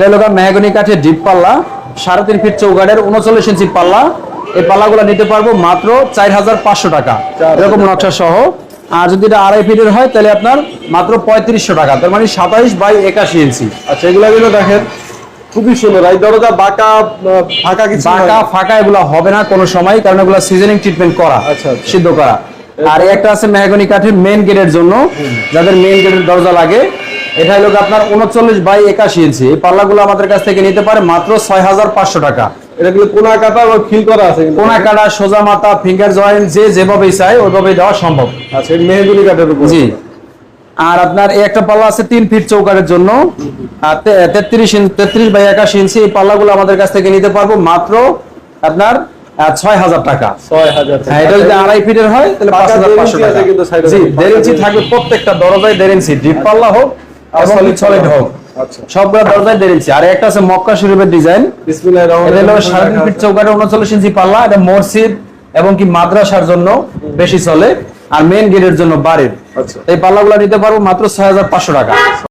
লেলোগা mahogany কাঠের deep পাল্লা সাড়ে তিন ফিট উনচল্লিশ ইঞ্চি পাল্লা। এই পাল্লাগুলো নিতে পারব মাত্র চার হাজার পাঁচশো টাকা। এরকম নকশা সহ। আর যদি এটা আড়াই ফিটের হয় তাহলে আপনার মাত্র পঁয়ত্রিশশো টাকা। তার মানে সাতাইশ বাই একাশি ইঞ্চি আচ্ছা এগুলো দেখেন খুবই সুন্দর। এই দরজা বাঁকা ফাঁকা কিছু বাঁকা ফাঁকা এগুলো হবে না কোনো সময় কারণ এগুলো সিজনিং ট্রিটমেন্ট করা আচ্ছা, আচ্ছা। সিদ্ধ করা। আর একটা আছে মেহগনি কাঠের মেন গেটের জন্য। যাদের মেন গেটের দরজা লাগে এটা হলো আপনার উনচল্লিশ বাই একাশি ইঞ্চি। এই পাল্লাগুলো আমাদের কাছ থেকে নিতে পারে মাত্র ছয় হাজার পাঁচশো টাকা। এটা কোনা কাটা এবং ফিল করা আছে কোনা কাটা সোজা মাথা ফিঙ্গার জয়েন্ট যে যেভাবেই চায় ওইভাবেই দেওয়া সম্ভব। আচ্ছা এই মেহগুনি উপর। জি। আর আপনার এই একটা পাল্লা আছে তিন ফিট চৌকারের জন্য। আর তেত্রিশ তেত্রিশ বাই একাশি ইঞ্চি এই পাল্লাগুলো আমাদের কাছ থেকে নিতে পারব মাত্র আপনার ছয় হাজার টাকা। ছয় হাজার হ্যাঁ এটা যদি আড়াই ফিটের হয় তাহলে পাঁচ হাজার পাঁচশো টাকা। আছে কিন্তু জি দেড় ইঞ্চি থাকবে প্রত্যেকটা দরজায় দেড় ইঞ্চি। ডিপ পাল্লা হোক সলিড হোক। আচ্ছা। সবগুলো দরজায় দেড় ইঞ্চি আর একটা আছে মক্কা শরীফের ডিজাইন বিসমিল্লাহির এটা রহমানির হলো সাড়ে তিন ফিট আছে। উনচল্লিশ ইঞ্চি পাল্লা। এটা মসজিদ এবং কি মাদ্রাসার জন্য বেশি চলে। আর মেন গেটের জন্য বাড়ির। এই এই পাল্লাগুলো নিতে পারব মাত্র ছয় হাজার পাঁচশো টাকা।